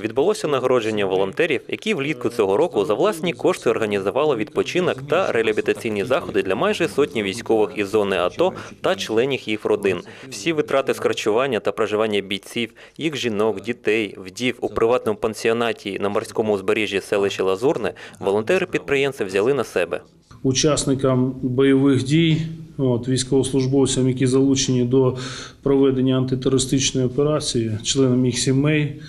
відбулося нагородження волонтерів, які влітку цього року за власні кошти організували відпочинок та реабілітаційні заходи для майже сотні військових із зони АТО та членів їх родин. Всі витрати з харчування та проживання бійців, їх жінок, дітей, вдів у приватному пансіонаті на морському узбережжі селища Лазурне волонтери підприємці взяли на себе. учасникам бойових дій, от, військовослужбовцям, які залучені до проведення антитерористичної операції, членам їх сімей.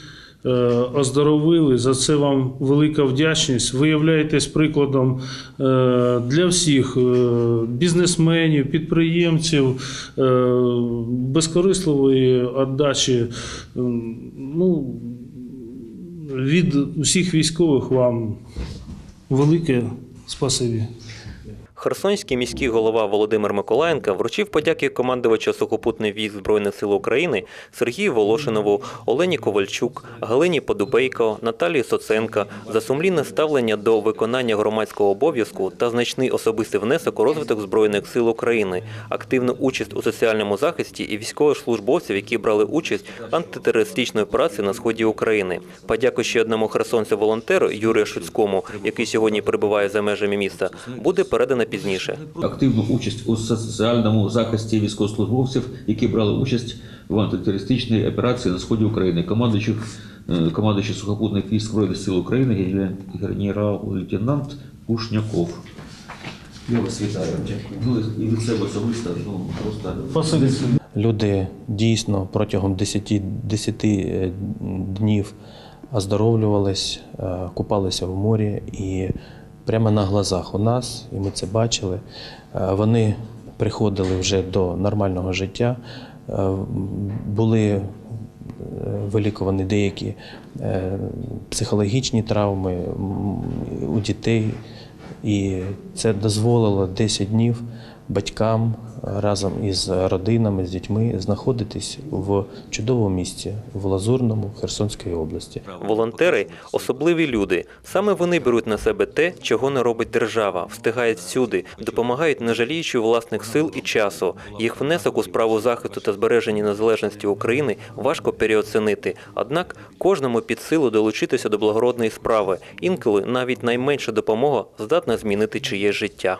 Е, Оздоровили за це вам велика вдячність. Ви являєтесь прикладом е, для всіх е, бізнесменів, підприємців, безкорисливої віддачі. Ну, від усіх військових вам велике спасибі. Херсонський міський голова Володимир Миколаєнко вручив подяки командувача сухопутних військ Збройних сил України Сергію Волошинову, Олені Ковальчук, Галині Подубейко, Наталії Соценка за сумлінне ставлення до виконання громадського обов'язку та значний особистий внесок у розвиток Збройних сил України, активну участь у соціальному захисті і військових службовців, які брали участь в антитерористичній операції на сході України. Подяку ще одному херсонцю-волонтеру Юрію Шуцькому, який сьогодні перебуває за межами міста, буде передана пізніше. активну участь у соціальному захисті військовослужбовців, які брали участь в антитерористичній операції на сході України. Командуючий, е, командуючий сухопутних військ Збройних сил України генерал-лейтенант Кушняков. Я вас вітаю. Ну і від себе особисто, ну просто. Люди дійсно протягом 10, 10 днів оздоровлювались, е, купалися в морі і прямо на глазах у нас, і ми це бачили. е, Вони приходили вже до нормального життя, е, були е, вилікувані деякі психологічні травми у дітей. І це дозволило 10 днів батькам разом із родинами, з дітьми знаходитись в чудовому місці в Лазурному Херсонської області. Волонтери особливі люди. Саме вони беруть на себе те, чого не робить держава, встигають всюди, допомагають, не жаліючи власних сил і часу. Їх внесок у справу захисту та збереження незалежності України важко переоцінити. Однак кожному під силу долучитися до благородної справи. Інколи навіть найменша допомога здатна змінити чиєсь життя.